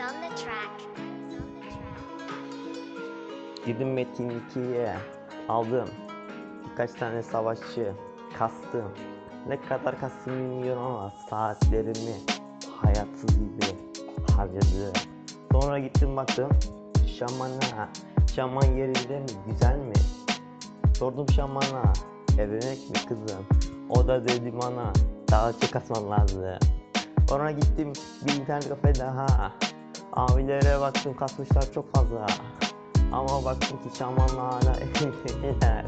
on the track. Girdim Metin 2'ye aldım. Birkaç tane savaşçı kastım. Ne kadar kastım bilmiyorum ama saatlerimi hayatsız gibi harcadı. Sonra gittim baktım şamana. Şaman yerinde mi? Güzel mi? Sordum şamana. Evlenek mi kızım? O da dedi bana daha çok asman lazım. Sonra gittim bir internet kafe daha. Abilere baktım kasmışlar çok fazla. Ama baktım ki şamanla hala evliler.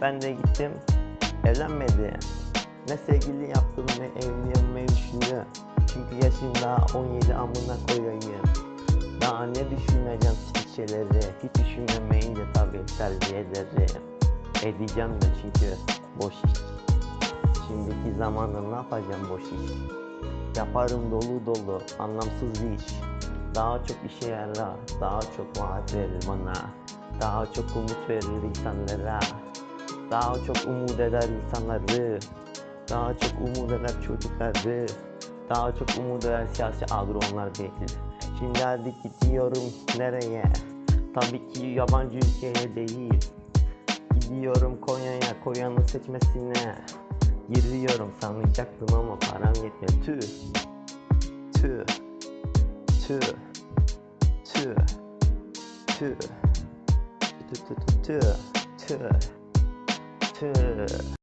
Ben de gittim evlenmedi. Ne sevgili yaptım ne evlenmeyi düşündüm. Çünkü yaşım daha 17 amına koyayım. Daha ne düşüneceğim şeyleri. Hiç düşünemeyince tabii tercih ederim. Edeceğim de çünkü boş iş. Şimdiki zamanda ne yapacağım boş iş. Yaparım dolu dolu anlamsız bir iş. Daha çok işe yarar, daha çok vaat verir bana. Daha çok umut verir insanlara. Daha çok umut eder insanları. Daha çok umut eder çocukları. Daha çok umut eder siyasi agronlar değil. Şimdi hadi gidiyorum nereye? Tabii ki yabancı ülkeye değil. Gidiyorum Konya'ya, Konya'nın seçmesine. Giriyorum sanacaktım ama param yetmiyor. Tüh. Tüh. Tüh. two, two, two, two, two, two.